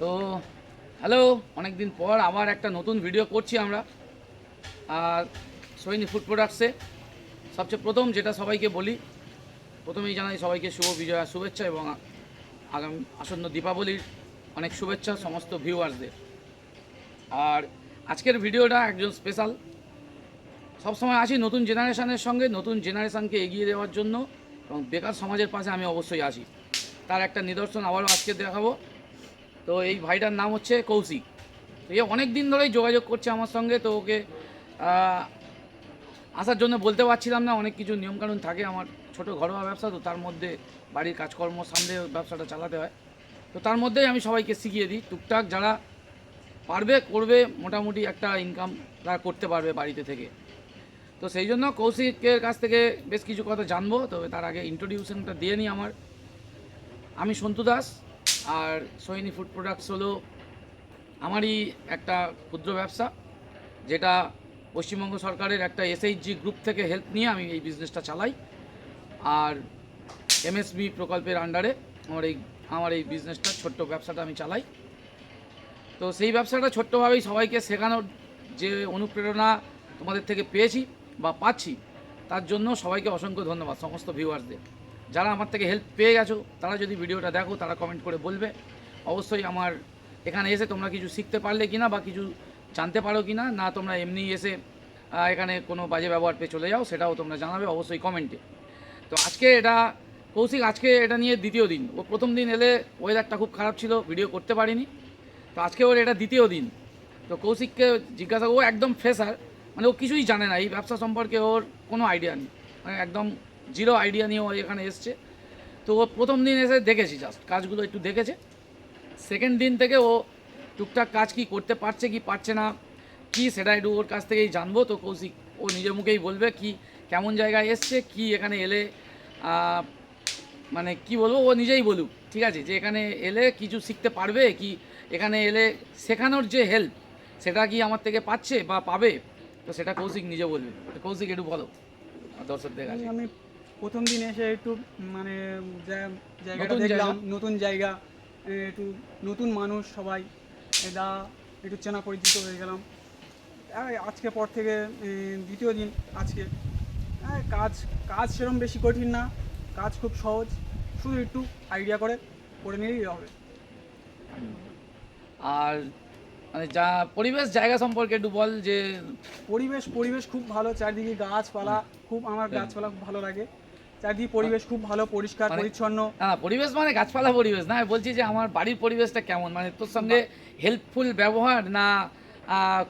তো হ্যালো অনেক দিন পর আবার একটা নতুন ভিডিও করছি আমরা। আর সৈনী ফুড প্রোডাক্টসে সবচেয়ে প্রথম যেটা সবাইকে বলি, প্রথমেই জানাই সবাইকে শুভ বিজয়া, শুভেচ্ছা এবং আগামী আসন্ন দীপাবলির অনেক শুভেচ্ছা সমস্ত ভিউয়ার্সদের আর আজকের ভিডিওটা একজন স্পেশাল সবসময় আসি নতুন জেনারেশনের সঙ্গে, নতুন জেনারেশনকে এগিয়ে দেওয়ার জন্য এবং বেকার সমাজের পাশে আমি অবশ্যই আসি। তার একটা নিদর্শন আবারও আজকে দেখাবো। তো এই ভাইটার নাম হচ্ছে কৌশিক। তো এ অনেক দিন ধরেই যোগাযোগ করছে আমার সঙ্গে, তো ওকে আসার জন্য বলতে পারছিলাম না, অনেক কিছু নিয়মকানুন থাকে আমার ছোট ঘরোয়া ব্যবসা, তো তার মধ্যে বাড়ির কাজকর্ম, সামনে ব্যবসাটা চালাতে হয়। তো তার মধ্যেই আমি সবাইকে শিখিয়ে দিই, টুকটাক যারা পারবে, করবে, মোটামুটি একটা ইনকাম তারা করতে পারবে বাড়িতে থেকে। তো সেই জন্য কৌশিকের কাছ থেকে বেশ কিছু কথা জানব, তবে তার আগে ইন্ট্রোডিউশনটা দিয়ে নিই আমার। আমি সন্তু দাস আর সোহিনী ফুড প্রোডাক্টস হলো আমারই একটা ক্ষুদ্র ব্যবসা, যেটা পশ্চিমবঙ্গ সরকারের একটা এসএইচজি গ্রুপ থেকে হেল্প নিয়ে আমি এই বিজনেসটা চালাই। আর এমএসবি প্রকল্পের আন্ডারে আমার এই আমার এই বিজনেসটা ছোট্ট ব্যবসাটা আমি চালাই। তো সেই ব্যবসাটা ছোট্টভাবেই সবাইকে শেখানোর যে অনুপ্রেরণা তোমাদের থেকে পেয়েছি বা পাচ্ছি, তার জন্য সবাইকে অসংখ্য ধন্যবাদ, সমস্ত ভিউয়ার্সদের যারা আমার থেকে হেল্প পেয়ে গেছো, তারা যদি ভিডিওটা দেখো, তারা কমেন্ট করে বলবে। অবশ্যই আমার এখানে এসে তোমরা কিছু শিখতে পারলে কিনা বা কিছু জানতে পারো কি না না তোমরা এমনি এসে এখানে কোনো বাজে ব্যবহার পেয়ে চলে যাও, সেটাও তোমরা জানাবে অবশ্যই কমেন্টে তো আজকে এটা, কৌশিক, আজকে এটা নিয়ে দ্বিতীয় দিন। ও প্রথম দিন এলে ওয়েদারটা খুব খারাপ ছিল ভিডিও করতে পারিনি। তো আজকে ওর এটা দ্বিতীয় দিন। তো কৌশিককে জিজ্ঞাসা, ও একদম ফ্রেশার মানে ও কিছুই জানে না, এই ব্যবসা সম্পর্কে ওর কোনো আইডিয়া নেই। মানে একদম জিরো আইডিয়া নিয়ে ও এখানে এসছে। তো ও প্রথম দিন এসে দেখেছি জাস্ট কাজগুলো একটু দেখেছে। সেকেন্ড দিন থেকে ও টুকটাক কাজ কি করতে পারছে, কি পারছে না, কি সেটা একটু ওর কাছ থেকেই জানব। তো কৌশিক, ও নিজের মুখেই বলবে কি, কেমন জায়গায় এসছে, কি এখানে এলে মানে কি বলব, ও নিজেই বলুক, ঠিক আছে? যে এখানে এলে কিছু শিখতে পারবে, কি এখানে এলে শেখানোর যে হেল্প সেটা কি আমার থেকে পাচ্ছে বা পাবে? তো সেটা কৌশিক নিজে বলবে। কৌশিক একটু বলো, দর্শকদের কাছে। আমি প্রথম দিন এসে একটু মানে জায়গাটা নতুন দেখলাম জায়গা। নতুন জায়গা একটু নতুন মানুষ সবাই এটা একটু চেনা পরিচিত হয়ে গেলাম। আজকে পর থেকে দ্বিতীয় দিন আজকে। কাজ কাজ সেরকম বেশি কঠিন না কাজ খুব সহজ শুধু একটু আইডিয়া করে করে নিলেই হবে। আর মানে যা পরিবেশ জায়গা সম্পর্কে একটু বল যে পরিবেশ পরিবেশ খুব ভালো চারদিকে গাছপালা খুব আমার গাছপালা খুব ভালো লাগে। চারদিকে পরিবেশ খুব ভালো পরিষ্কার মানে- পরিচ্ছন্ন। না পরিবেশ মানে গাছপালা পরিবেশ না বলছি যে আমার বাড়ির পরিবেশটা কেমন? মানে তোর সঙ্গে হেল্পফুল ব্যবহার না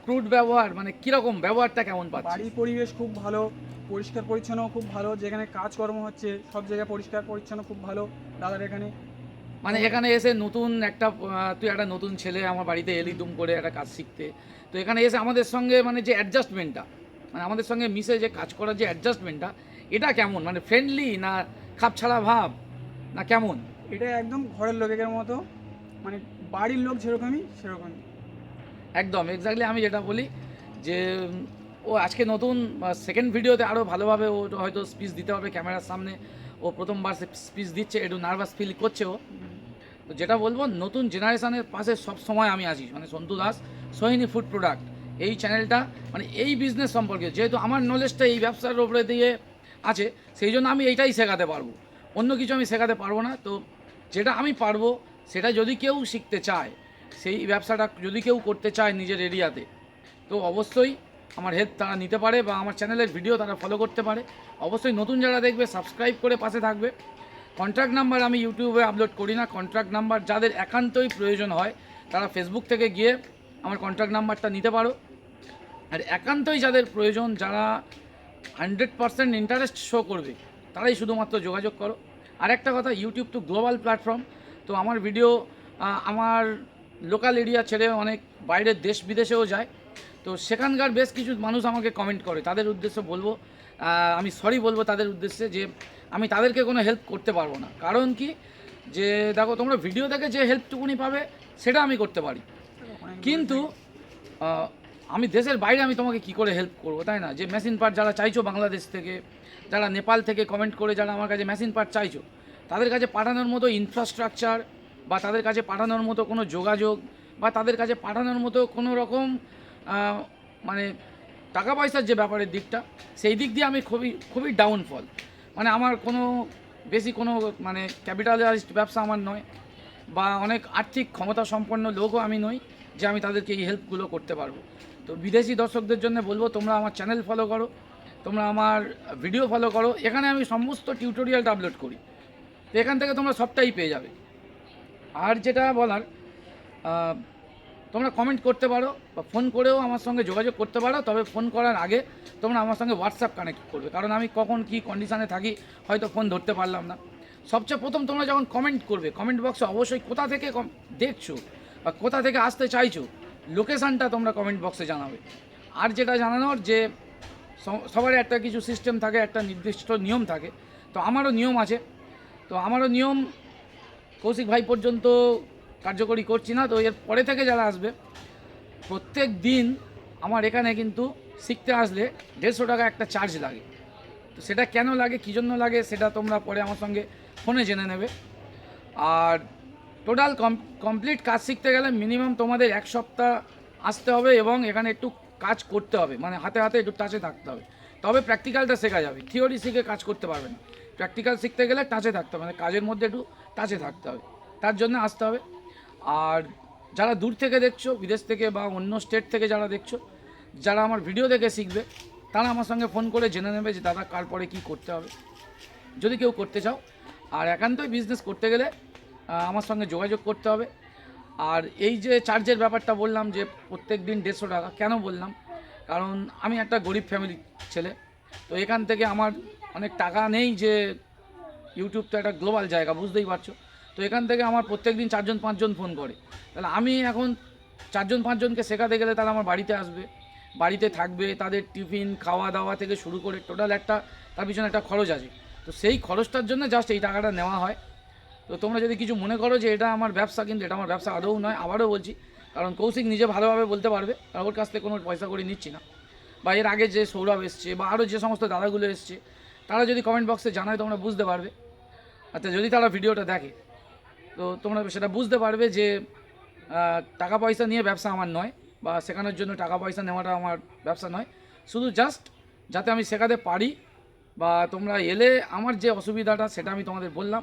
ক্রুড ব্যবহার? মানে কীরকম ব্যবহারটা কেমন পাচ্ছিস? বাড়ির পরিবেশ খুব ভালো পরিষ্কার পরিচ্ছন্ন খুব ভালো যেখানে কাজকর্ম হচ্ছে সব জায়গায় পরিষ্কার পরিচ্ছন্ন খুব ভালো দাদার এখানে। মানে এখানে এসে নতুন একটা তুই একটা নতুন ছেলে আমার বাড়িতে এলি দুম করে একটা কাজ শিখতে। তো এখানে এসে আমাদের সঙ্গে মানে যে অ্যাডজাস্টমেন্টটা মানে আমাদের সঙ্গে মিশে যে কাজ করার যে অ্যাডজাস্টমেন্টটা এটা কেমন? মানে ফ্রেন্ডলি না খাপছাড়া ভাব? না কেমন? এটা একদম ঘরের লোকের মতো। মানে বাড়ির লোক যেরকমই সেরকমই। একদম এক্স্যাক্টলি আমি যেটা বলি যে ও আজকে নতুন সেকেন্ড ভিডিওতে আরও ভালোভাবে ও হয়তো স্পিচ দিতে হবে ক্যামেরার সামনে। ও প্রথমবার স্পিচ দিচ্ছে একটু নার্ভাস ফিল করছে ও। তো যেটা বলব নতুন জেনারেশনের পাশে সব সময় আমি আছি মানে সন্তু দাস সোহিনী ফুড প্রোডাক্ট এই চ্যানেলটা মানে এই বিজনেস সম্পর্কে যেহেতু আমার নলেজটা এই ব্যবসার উপরে দিয়ে আছে, সেই জন্য আমি এইটাই শেখাতে পারব। অন্য কিছু আমি শেখাতে পারব না, তো যেটা আমি পারব, সেটা যদি কেউ শিখতে চায়, সেই ব্যবসাটা যদি কেউ করতে চায় নিজের এরিয়াতে, তো অবশ্যই আমার হেল্প তারা নিতে পারে বা আমার চ্যানেলের ভিডিও তারা ফলো করতে পারে। অবশ্যই নতুন যারা দেখবে সাবস্ক্রাইব করে পাশে থাকবে। কন্ট্রাক্ট নাম্বার আমি ইউটিউবে আপলোড করি না কন্ট্রাক্ট নাম্বার যাদের একান্তই প্রয়োজন হয়, তারা ফেসবুক থেকে গিয়ে আমার কন্ট্যাক্ট নাম্বারটা নিতে পারো। আর একান্তই যাদের প্রয়োজন, যারা হান্ড্রেড পারসেন্ট ইন্টারেস্ট শো করবে, তারাই শুধুমাত্র যোগাযোগ করো। আর একটা কথা, ইউটিউব তো গ্লোবাল প্ল্যাটফর্ম, তো আমার ভিডিও আমার লোকাল এরিয়া ছেড়ে অনেক বাইরের দেশ বিদেশেও যায়। তো সেখানকার বেশ কিছু মানুষ আমাকে কমেন্ট করে, তাদের উদ্দেশ্যে বলব আমি সরি বলব তাদের উদ্দেশ্যে যে আমি তাদেরকে কোনো হেল্প করতে পারব না। কারণ কি? যে দেখো, তোমরা ভিডিও থেকে যে হেল্পটুকুনি পাবে, সেটা আমি করতে পারি। কিন্তু আমি দেশের বাইরে আমি তোমাকে কি করে হেল্প করব, তাই না? যে মেশিন পার্ট যারা চাইছো বাংলাদেশ থেকে, যারা নেপাল থেকে কমেন্ট করে, যারা আমার কাছে মেশিন পার্ট চাইছো, তাদের কাছে পাঠানোর মতো ইনফ্রাস্ট্রাকচার বা তাদের কাছে পাঠানোর মতো কোনো যোগাযোগ বা তাদের কাছে পাঠানোর মতো কোনো রকম মানে টাকা পয়সার যে ব্যাপারের দিকটা, সেই দিক দিয়ে আমি খুবই খুবই ডাউনফল মানে আমার কোনো, বেশি কোনো মানে ক্যাপিটালাইজড ব্যবসা আমার নয় বা অনেক আর্থিক ক্ষমতা সম্পন্ন লোকও আমি নই। যে আমি তাদেরকে এই হেল্পগুলো করতে পারব। তো বিদেশি দর্শকদের জন্য বলব, তোমরা আমার চ্যানেল ফলো করো, তোমরা আমার ভিডিও ফলো করো। এখানে আমি সমস্ত টিউটোরিয়ালটা আপলোড করি। তো এখান থেকে তোমরা সবটাই পেয়ে যাবে। আর যেটা বলার তোমরা কমেন্ট করতে পারো বা ফোন করেও আমার সঙ্গে যোগাযোগ করতে পারো। তবে ফোন করার আগে তোমরা আমার সঙ্গে হোয়াটসঅ্যাপ কানেক্ট করবে। কারণ আমি কখন কি কন্ডিশানে থাকি, হয়তো ফোন ধরতে পারলাম না। সবচেয়ে প্রথম তোমরা যখন কমেন্ট করবে কমেন্ট বক্সে অবশ্যই কোথা থেকে দেখছ বা কোথা থেকে আসতে চাইছো লোকেশানটা তোমরা কমেন্ট বক্সে জানাবে। আর যেটা জানানোর যে সবারই একটা কিছু সিস্টেম থাকে, একটা নির্দিষ্ট নিয়ম থাকে। তো আমারও নিয়ম আছে। তো আমারও নিয়ম, কৌশিক ভাই পর্যন্ত কার্যকরী করছি না, তো এর পরে থেকে যারা আসবে, প্রত্যেক দিন আমার এখানে কিন্তু শিখতে আসলে দেড়শো টাকা একটা চার্জ লাগে। তো সেটা কেন লাগে, কী জন্য লাগে, সেটা তোমরা পরে আমার সঙ্গে ফোনে জেনে নেবে। আর টোটাল কমপ্লিট কাজ শিখতে গেলে মিনিমাম তোমাদের এক সপ্তাহ আসতে হবে এবং এখানে একটু কাজ করতে হবে। মানে হাতে হাতে একটু টাচে থাকতে হবে। তবে প্র্যাকটিক্যালটা শেখা যাবে। থিওরি শিখে কাজ করতে পারবে না। প্র্যাকটিক্যাল শিখতে গেলে টাচে থাকতে হবে। মানে কাজের মধ্যে একটু টাচে থাকতে হবে। তার জন্য আসতে হবে। আর যারা দূর থেকে দেখছ, বিদেশ থেকে বা অন্য স্টেট থেকে যারা দেখছ, যারা আমার ভিডিও দেখে শিখবে, তারা আমার সঙ্গে ফোন করে জেনে নেবে যে, দাদা কার পরে কী করতে হবে? যদি কেউ করতে চাও। আর একান্তই বিজনেস করতে গেলে আমার সঙ্গে যোগাযোগ করতে হবে। আর এই যে চার্জের ব্যাপারটা বললাম যে প্রত্যেক দিন দেড়শো টাকা, কেন বললাম? কারণ আমি একটা গরিব ফ্যামিলির ছেলে, তো এখান থেকে আমার অনেক টাকা নেই যে ইউটিউব তো একটা গ্লোবাল জায়গা, বুঝতেই পারছ? তো এখান থেকে আমার প্রত্যেক দিন চারজন, পাঁচজন ফোন করে। তাহলে আমি এখন চারজন, পাঁচজনকে শেখাতে গেলে তারা আমার বাড়িতে আসবে, বাড়িতে থাকবে, তাদের টিফিন খাওয়া দাওয়া থেকে শুরু করে টোটাল একটা, তার পিছনে একটা খরচ আছে। তো সেই খরচটার জন্য জাস্ট এই টাকাটা নেওয়া হয়। তো তোমরা যদি কিছু মনে করো যে এটা আমার ব্যবসা, কিন্তু এটা আমার ব্যবসা আদৌ নয়, আবারও বলছি, কারণ কৌশিক নিজে ভালোভাবে বলতে পারবে, আর ওর কাছ থেকে কোনো পয়সা করে নিচ্ছি না। বা এর আগে যে সৌরভ এসছে, বা আরও যে সমস্ত দাদাগুলো এসছে, তারা যদি কমেন্ট বক্সে জানায়, তোমরা বুঝতে পারবে। আচ্ছা যদি তারা ভিডিওটা দেখে, তো তোমরা সেটা বুঝতে পারবে যে টাকা পয়সা নিয়ে ব্যবসা আমার নয়, বা শেখানোর জন্য টাকা পয়সা নেওয়াটা আমার ব্যবসা নয়। শুধু জাস্ট যাতে আমি শেখাতে পারি, বা তোমরা এলে আমার যে অসুবিধাটা, সেটা আমি তোমাদের বললাম।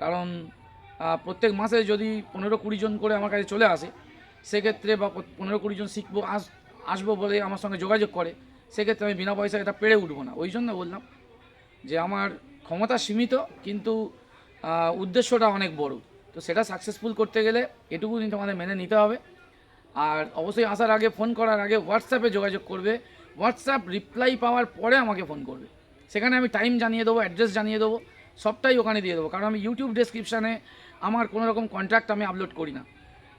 কারণ প্রত্যেক মাসে যদি পনেরো কুড়ি জন করে আমার কাছে চলে আসে, সেক্ষেত্রে বা পনেরো কুড়ি জন শিখব, আস, আসব বলে আমার সঙ্গে যোগাযোগ করে, সেক্ষেত্রে আমি বিনা পয়সায় এটা পেরে উঠবো না। ওই জন্য বললাম যে আমার ক্ষমতা সীমিত, কিন্তু উদ্দেশ্যটা অনেক বড়। তো সেটা সাকসেসফুল করতে গেলে এটুকু কিন্তু আমাদের মেনে নিতে হবে। আর অবশ্যই আসার আগে ফোন করার আগে হোয়াটসঅ্যাপে যোগাযোগ করবে। হোয়াটসঅ্যাপ রিপ্লাই পাওয়ার পরে আমাকে ফোন করবে। সেখানে আমি টাইম জানিয়ে দেবো অ্যাড্রেস জানিয়ে দেবো। সবটাই ওখানে দিয়ে দেবো। কারণ আমি ইউটিউব ডেসক্রিপশানে আমার কোনো রকম কন্ট্রাক্ট আমি আপলোড করি না।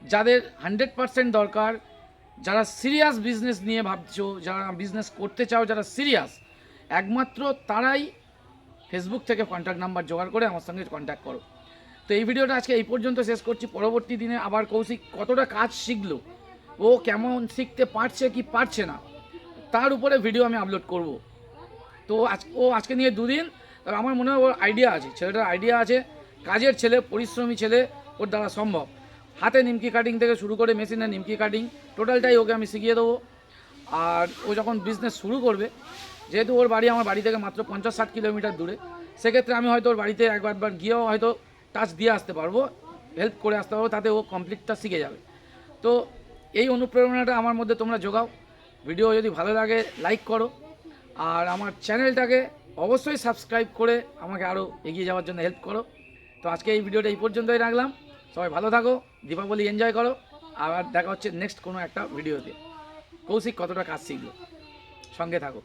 যাদের হান্ড্রেড পার্সেন্ট দরকার, যারা সিরিয়াস বিজনেস নিয়ে ভাবছ, যারা বিজনেস করতে চাও, যারা সিরিয়াস একমাত্র তারাই ফেসবুক থেকে কন্ট্যাক্ট নাম্বার জোগাড় করে আমার সঙ্গে কন্ট্যাক্ট করো। তো এই ভিডিওটা আজকে এই পর্যন্ত শেষ করছি। পরবর্তী দিনে আবার কৌশিক কতটা কাজ শিখলো, ও কেমন শিখতে পারছে কি পারছে না, তার উপরে ভিডিও আমি আপলোড করব। তো আজ, ও আজকে নিয়ে দুদিন তবে আমার মনে হয় ওর আইডিয়া আছে। ছেলেটার আইডিয়া আছে। কাজের ছেলে, পরিশ্রমী ছেলে, ওর দ্বারা সম্ভব। হাতে নিমকি কাটিং থেকে শুরু করে মেশিনে নিমকি কাটিং টোটালটাই ওকে আমি শিখিয়ে দেবো। আর ও যখন বিজনেস শুরু করবে, যেহেতু ওর বাড়ি আমার বাড়ি থেকে মাত্র পঞ্চাশ ষাট কিলোমিটার দূরে, সেক্ষেত্রে আমি হয়তো ওর বাড়িতে একবার একবার গিয়েও হয়তো টাচ দিয়ে আসতে পারব হেল্প করে আসতে পারব, তাতে ও কমপ্লিটটা শিখে যাবে। তো এই অনুপ্রেরণাটা আমার মধ্যে তোমরা যোগাও ভিডিও যদি ভালো লাগে লাইক করো। আর আমার চ্যানেলটাকে অবশ্যই সাবস্ক্রাইব করে আমাকে আরও এগিয়ে যাওয়ার জন্য হেল্প করো। তো আজকে এই ভিডিওটা এই পর্যন্তই রাখলাম। সবাই ভালো থাকো, দীপাবলি এনজয় করো, আবার দেখা হচ্ছে নেক্সট কোনো একটা ভিডিওতে কৌশিক কতটা কাজ শিখলো? সঙ্গে থাকো।